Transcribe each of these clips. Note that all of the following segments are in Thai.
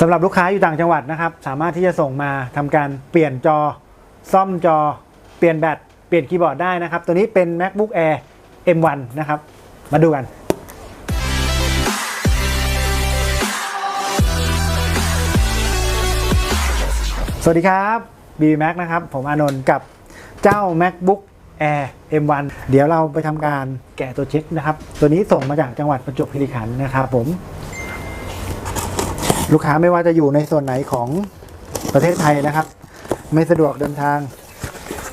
สำหรับลูกค้าอยู่ต่างจังหวัดนะครับ สามารถที่จะส่งมาทำการเปลี่ยนจอ ซ่อมจอ เปลี่ยนแบตเปลี่ยนคีย์บอร์ดได้นะครับ ตัวนี้เป็น MacBook Air M1 นะครับ มาดูกันสวัสดีครับ b m a c นะครับ ผมอานนท์กับเจ้า MacBook Air M1 เดี๋ยวเราไปทำการแกะตัวเช็คนะครับ ตัวนี้ส่งมาจากจังหวัดประจวบคีรีขันธ์นะครับผม ลูกค้าไม่ว่าจะอยู่ในส่วนไหนของประเทศไทยนะครับ ไม่สะดวกเดินทาง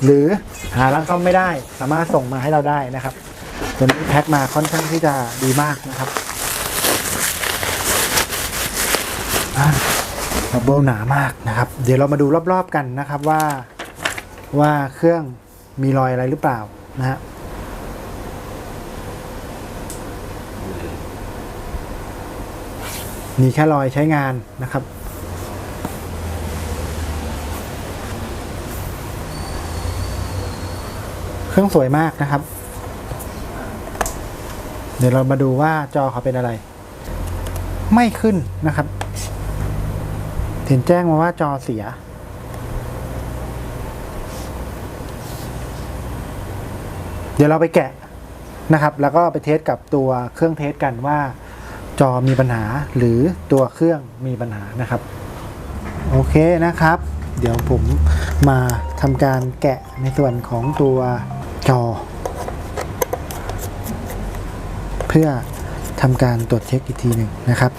หรือหาร้านซ่อมไม่ได้ สามารถส่งมาให้เราได้นะครับตัวนี้แพ็คมาค่อนข้างที่จะดีมากนะครับบับเบิลหนามากนะครับ เดี๋ยวเรามาดูรอบๆกันนะครับว่าว่าเครื่องมีรอยอะไรหรือเปล่านะฮะ มีแค่รอยใช้งานนะครับ เครื่องสวยมากนะครับ เดี๋ยวเรามาดูว่าจอเขาเป็นอะไร ไม่ขึ้นนะครับเห็นแจ้งมาว่าจอเสีย เดี๋ยวเราไปแกะนะครับ แล้วก็ไปเทสกับตัวเครื่องเทสกันว่า จอมีปัญหาหรือตัวเครื่องมีปัญหานะครับ โอเคนะครับ เดี๋ยวผมมาทำการแกะในส่วนของตัวจอ เพื่อทำการตรวจเช็คอีกทีหนึ่งนะครับ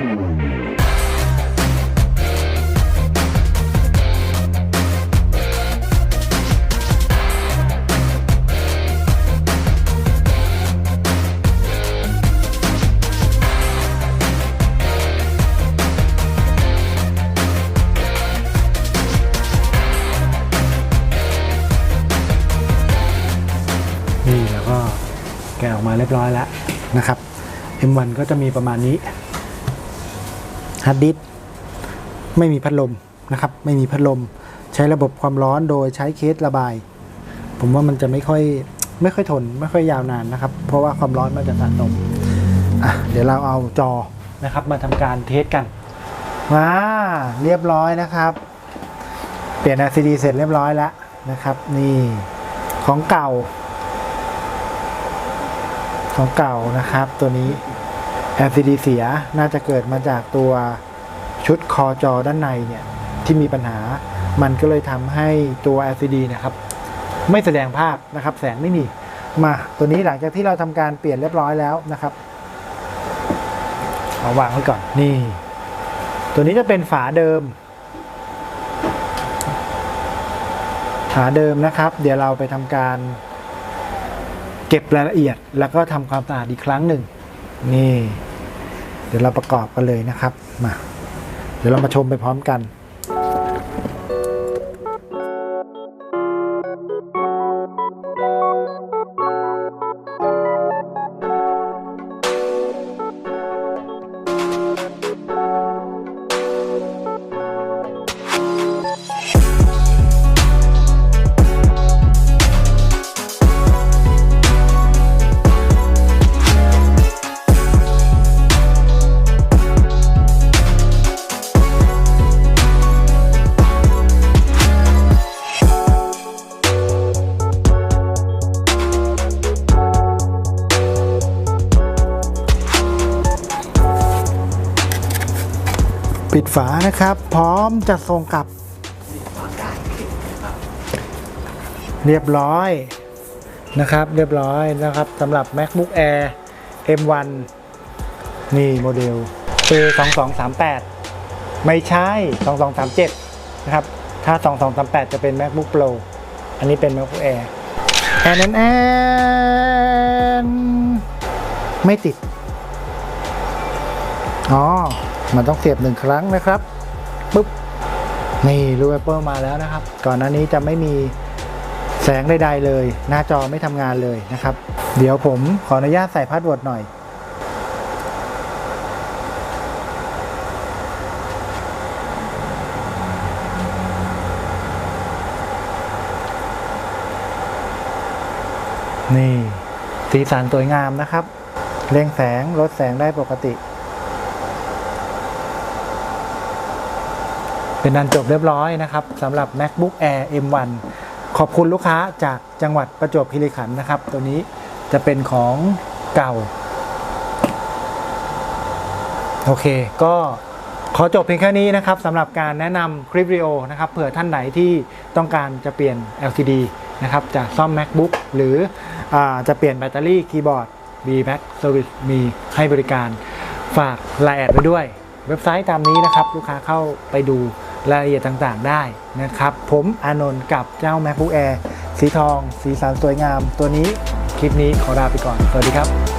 นี่ แกะออกมาเรียบร้อยแล้วนะครับ M1 ก็จะมีประมาณนี้ฮาร์ดดิสก์ไม่มีพัดลมนะครับ ไม่มีพัดลม ใช้ระบบความร้อนโดยใช้เคสระบาย ผมว่ามันจะไม่ค่อยไม่ค่อยทน ไม่ค่อยยาวนานนะครับ เพราะว่าความร้อนมันจะสะสมอะเดี๋ยวเราเอาจอนะครับ มาทำการเทสกันว้าเรียบร้อยนะครับ เปลี่ยน LCD เสร็จเรียบร้อยแล้วนะครับ นี่ของเก่า ของเก่านะครับ ตัวนี้ LCD เสียน่าจะเกิดมาจากตัวชุดคอจอด้านในเนี่ย ที่มีปัญหา มันก็เลยทำให้ตัว LCD นะครับ ไม่แสดงภาพนะครับ แสงไม่มีมาตัวนี้หลังจากที่เราทำการเปลี่ยนเรียบร้อยแล้วนะครับเอาวางไว้ก่อนนี่ ตัวนี้จะเป็นฝาเดิม ฝาเดิมนะครับ เดี๋ยวเราไปทำการ เก็บรายละเอียดแล้วก็ทำความสะอาดอีกครั้งหนึ่ง นี่ เดี๋ยวเราประกอบกันเลยนะครับ มา เดี๋ยวเรามาชมไปพร้อมกัน ฝานะครับ พร้อมจะส่งกลับ เรียบร้อยนะครับเรียบร้อยนะครับสำหรับ MacBook Air M1 นี่โมเดล A2238 ไม่ใช่ 2237 นะครับ ถ้า 2238 จะเป็น MacBook Pro อันนี้เป็น MacBook Air แอนแอนแอนไม่ติด อ๋อ มันต้องเสียบหนึ่งครั้งนะครับปุ๊บนี่รูเวเปอร์มาแล้วนะครับ ก่อนหน้านี้จะไม่มีแสงใดๆเลย หน้าจอไม่ทำงานเลยนะครับ เดี๋ยวผมขออนุญาตใส่พาสเวิร์ดหน่อย นี่ สีสันสวยงามนะครับ เร่งแสงลดแสงได้ปกติ เป็นนันจบเรียบร้อยนะครับสำหรับ MacBook Air M1 ขอบคุณลูกค้าจากจังหวัดประจวบคีรีขันธ์นะครับ ตัวนี้จะเป็นของเก่า โอเค ก็ขอจบเพียงแค่นี้นะครับสำหรับการแนะนำคลิปวิดีโอนะครับเผื่อท่านไหนที่ต้องการจะเปลี่ยน LCD นะครับจากซ่อม MacBook หรืออจะเปลี่ยนแบตเตอรี่คีย์บอร์ด b m a c Service มีให้บริการ ฝากรายแอดไว้ด้วย เว็บไซต์ตามนี้นะครับ ลูกค้าเข้าไปดู รายละเอียดต่างๆได้นะครับ ผมอานนท์กับเจ้า MacBook Air สีทอง สีสันสวยงาม ตัวนี้คลิปนี้ขอลาไปก่อน สวัสดีครับ